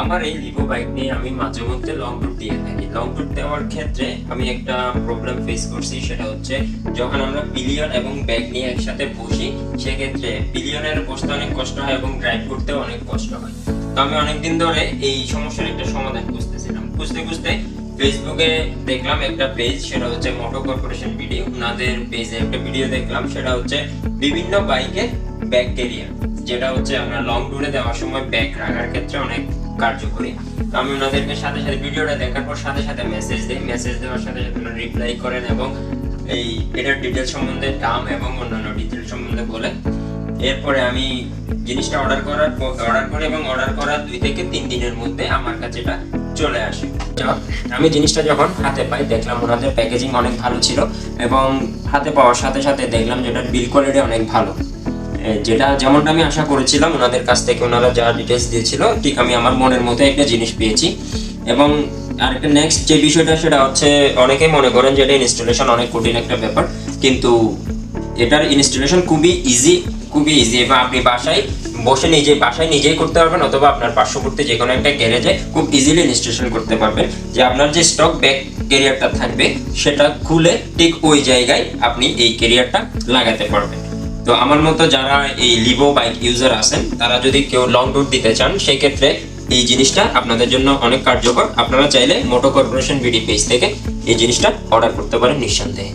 আমার এই Livo bike নিয়ে আমি মাঝে মধ্যে লং ট্যুর দিয়ে থাকি। লং ট্যুর দেওয়ার ক্ষেত্রে আমি একটা প্রবলেম ফেস করছি, সেটা হচ্ছে যখন আমরা পিলিয়ন এবং ব্যাগ নিয়ে একসাথে বসি, সেক্ষেত্রে পিলিয়নের বসতে অনেক কষ্ট হয় এবং ড্রাইভ করতে অনেক কষ্ট হয়। তো আমি অনেকদিন ধরে এই সমস্যার একটা সমাধান খুঁজতেছিলাম। খুঁজতে খুঁজতে ফেসবুকে দেখলাম একটা পেজ সেটা হচ্ছে মোটো কর্পোরেশন ভিডিও ওনাদের পেজে একটা ভিডিও দেখলাম, সেটা হচ্ছে বিভিন্ন বাইকের ব্যাগ ক্যারিয়ার যেটা হচ্ছে আমরা লং ট্যুরে দেওয়ার সময় ব্যাগ রাখার ক্ষেত্রে অনেক কার্যকরী। তো আমি ওনাদেরকে সাথে সাথে ভিডিওটা দেখার পর সাথে সাথে মেসেজ দিই। মেসেজ দেওয়ার সাথে সাথে ওনারা রিপ্লাই করেন এবং এই এটার ডিটেলস সম্বন্ধে দাম এবং অন্যান্য ডিটেলস সম্বন্ধে বলে এরপরে আমি জিনিসটা অর্ডার করার অর্ডার করি এবং অর্ডার করার দুই থেকে তিন দিনের মধ্যে আমার কাছে এটা চলে আসে। আমি জিনিসটা যখন হাতে পাই, দেখলাম ওনাদের প্যাকেজিং অনেক ভালো ছিল এবং হাতে পাওয়ার সাথে সাথে দেখলাম যে যেটার বিল কোয়ালিটি অনেক ভালো। যেটা যেমনটা আমি আশা করেছিলাম, ওনাদের কাছ থেকে ওনারা যা ডিটেলস দিয়েছিল, ঠিক আমি আমার মনের মতো একটা জিনিস পেয়েছি। এবং আরেকটা নেক্সট যে বিষয়টা, সেটা হচ্ছে অনেকেই মনে করেন যে এটা ইনস্টলেশন অনেক কঠিন একটা ব্যাপার, কিন্তু এটার ইনস্টলেশন খুবই ইজি খুবই ইজি এবং আপনি বাসায় বসে নিজে, বাসায় নিজেই করতে পারবেন, অথবা আপনার পার্শ্ববর্তী যে কোনো একটা গ্যারেজে খুব ইজিলি ইনস্টলেশন করতে পারবেন। যে আপনার যে স্টক ব্যাক ক্যারিয়ারটা থাকবে, সেটা খুলে ঠিক ওই জায়গায় আপনি এই ক্যারিয়ারটা লাগাতে পারবেন। তো আমার মতো যারা এই লিভো বাইক ইউজার আছেন, তারা যদি কেউ লং ট্যুর দিতে চান সেই ক্ষেত্রে এই জিনিসটা আপনাদের জন্য অনেক কার্যকর। আপনারা চাইলে মোটো কর্পোরেশন বিডি পেজ থেকে এই জিনিসটা অর্ডার করতে পারেন নিঃসন্দেহে।